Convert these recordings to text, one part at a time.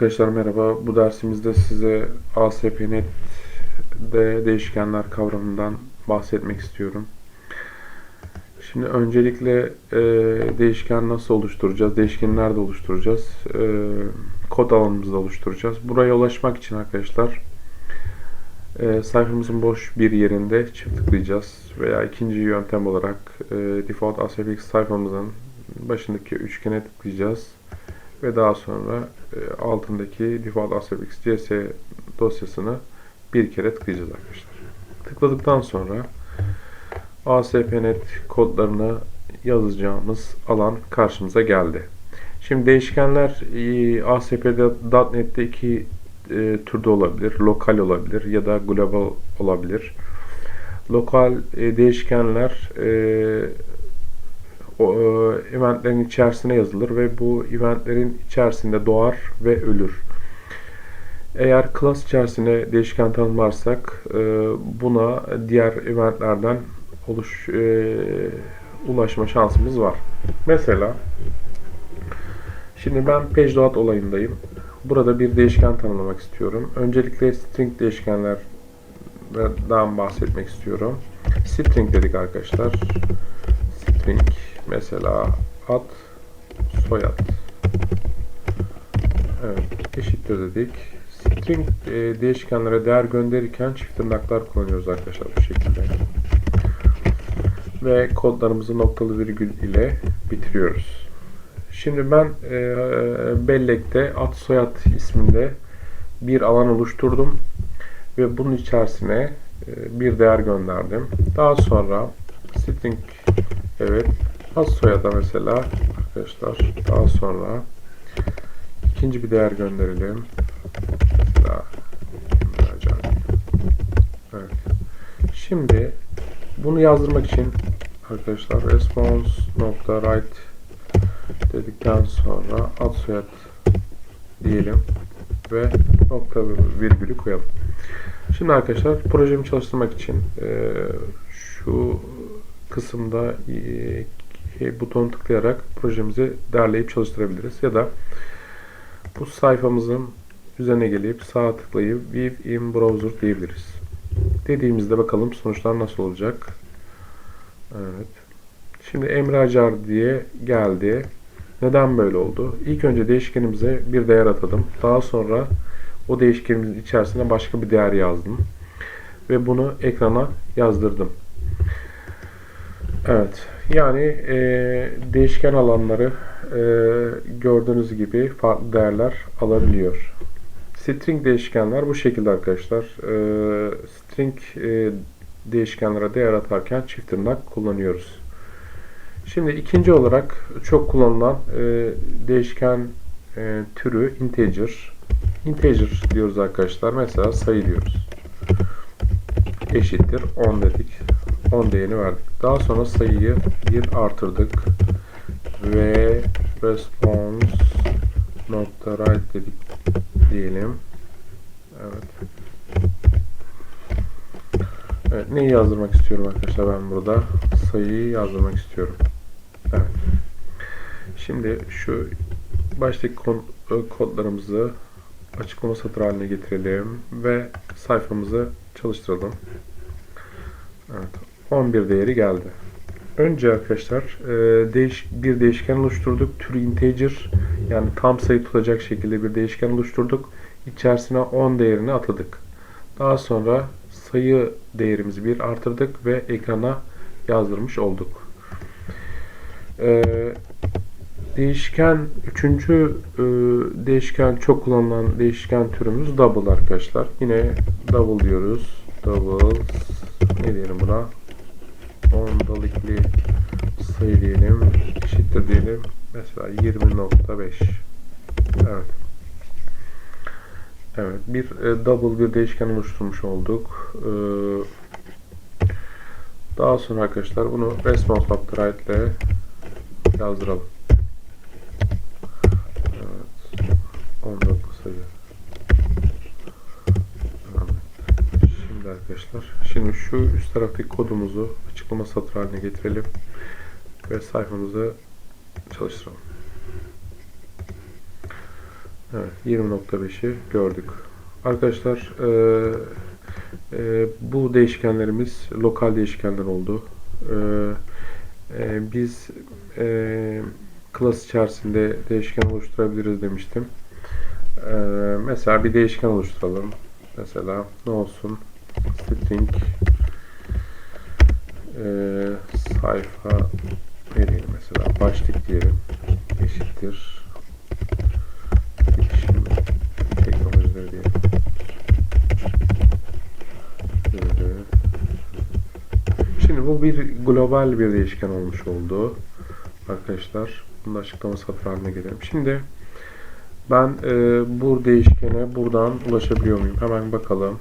Arkadaşlar merhaba. Bu dersimizde size ASP.NET'de değişkenler kavramından bahsetmek istiyorum. Şimdi öncelikle e, değişken nasıl oluşturacağız? Değişkeni nerede oluşturacağız? E, kod alanımızda oluşturacağız. Buraya ulaşmak için arkadaşlar e, sayfamızın boş bir yerinde çift tıklayacağız. Veya ikinci yöntem olarak e, default ASPX sayfamızın başındaki üçgene tıklayacağız ve daha sonra e, altındaki default ASPX CS dosyasını bir kere tıklayacağız arkadaşlar. Tıkladıktan sonra ASP.NET kodlarını yazacağımız alan karşımıza geldi. Şimdi değişkenler e, ASP.NET'te iki e, türde olabilir. Lokal olabilir ya da global olabilir. Lokal e, değişkenler e, o, e, eventlerin içerisine yazılır ve bu eventlerin içerisinde doğar ve ölür. Eğer class içerisine değişken tanımlarsak e, buna diğer eventlerden oluş e, ulaşma şansımız var. Mesela şimdi ben page olayındayım. Burada bir değişken tanımlamak istiyorum. Öncelikle string değişkenlerden bahsetmek istiyorum. String dedik arkadaşlar. String Mesela ad, soyad. Evet, eşittir dedik. String e, değişkenlere değer gönderirken çift tırnaklar kullanıyoruz arkadaşlar bu şekilde. Ve kodlarımızı noktalı virgül ile bitiriyoruz. Şimdi ben e, bellekte ad soyad isminde bir alan oluşturdum ve bunun içerisine e, bir değer gönderdim. Daha sonra string evet Az soyada mesela arkadaşlar daha sonra ikinci bir değer gönderelim. Mesela Evet. Şimdi bunu yazdırmak için arkadaşlar response nokta write dedikten sonra ad soyad diyelim ve nokta virgülü koyalım. Şimdi arkadaşlar projemi çalıştırmak için e, şu kısımda e, buton tıklayarak projemizi derleyip çalıştırabiliriz. Ya da bu sayfamızın üzerine gelip sağ tıklayıp View in Browser diyebiliriz. Dediğimizde bakalım sonuçlar nasıl olacak. Evet. Şimdi Emre Acar diye geldi. Neden böyle oldu? İlk önce değişkenimize bir değer atadım. Daha sonra o değişkenimizin içerisine başka bir değer yazdım. Ve bunu ekrana yazdırdım. Evet. Yani e, değişken alanları e, gördüğünüz gibi farklı değerler alabiliyor. String değişkenler bu şekilde arkadaşlar. E, string e, değişkenlere değer atarken çift tırnak kullanıyoruz. Şimdi ikinci olarak çok kullanılan e, değişken e, türü integer. Integer diyoruz arkadaşlar. Mesela sayı diyoruz. Eşittir 10 dedik. 10 değerini verdik. Daha sonra sayıyı 1 artırdık. Ve response nokta right dedik diyelim. Evet. Evet, neyi yazdırmak istiyorum arkadaşlar ben burada? Sayıyı yazdırmak istiyorum. Evet. Şimdi şu baştaki kodlarımızı açıklama satır haline getirelim ve sayfamızı çalıştıralım. Evet. 11 değeri geldi. Önce arkadaşlar e, değiş, bir değişken oluşturduk. Türü integer yani tam sayı tutacak şekilde bir değişken oluşturduk. İçerisine 10 değerini atadık. Daha sonra sayı değerimizi bir artırdık ve ekrana yazdırmış olduk. Ee, değişken üçüncü e, değişken çok kullanılan değişken türümüz double arkadaşlar. Yine double diyoruz. Double ne diyelim buna? Ondalıklı sayı diyelim. Eşittir diyelim. Mesela 20.5 Evet. Evet. Bir e, double bir değişken oluşturmuş olduk. E, daha sonra arkadaşlar bunu response.write ile yazdıralım. Evet. 19 sayı. Şimdi arkadaşlar. Şimdi şu üst taraftaki kodumuzu açıklama satır haline getirelim. Ve sayfamızı çalıştıralım. Evet 20.5'i gördük. Arkadaşlar e, e, bu değişkenlerimiz lokal değişkenler oldu. E, e, biz e, class içerisinde değişken oluşturabiliriz demiştim. E, mesela bir değişken oluşturalım. Mesela ne olsun? String e, sayfa ne mesela başlık diyelim eşittir bilişim teknolojileri diyelim. Böyle. Şimdi bu bir global bir değişken olmuş oldu arkadaşlar. Bunu da açıklama satır haline gelelim. Şimdi ben e, bu değişkene buradan ulaşabiliyor muyum? Hemen bakalım.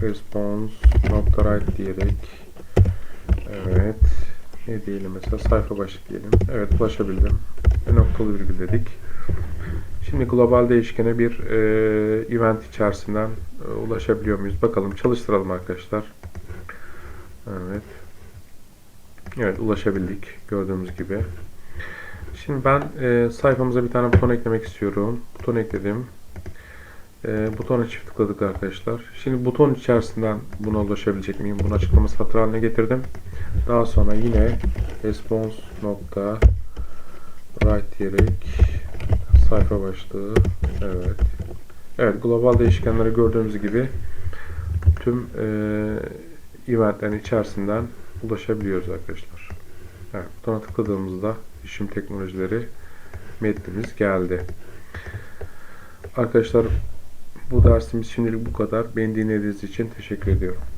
Response nokta right diyerek evet ne diyelim mesela sayfa başlık diyelim. Evet ulaşabildim. Ve noktalı virgül dedik. Şimdi global değişkene bir e, event içerisinden e, ulaşabiliyor muyuz? Bakalım çalıştıralım arkadaşlar. Evet. Evet ulaşabildik gördüğümüz gibi. Şimdi ben e, sayfamıza bir tane buton eklemek istiyorum. Buton ekledim. E, butona çift tıkladık arkadaşlar. Şimdi buton içerisinden buna ulaşabilecek miyim? Bunu açıklama satır haline getirdim. Daha sonra yine response nokta right diyerek sayfa başlığı evet. Evet global değişkenleri gördüğümüz gibi tüm e, eventlerin içerisinden ulaşabiliyoruz arkadaşlar. Evet, butona tıkladığımızda işim teknolojileri metnimiz geldi. Arkadaşlar bu dersimiz şimdilik bu kadar. Beni dinlediğiniz için teşekkür ediyorum.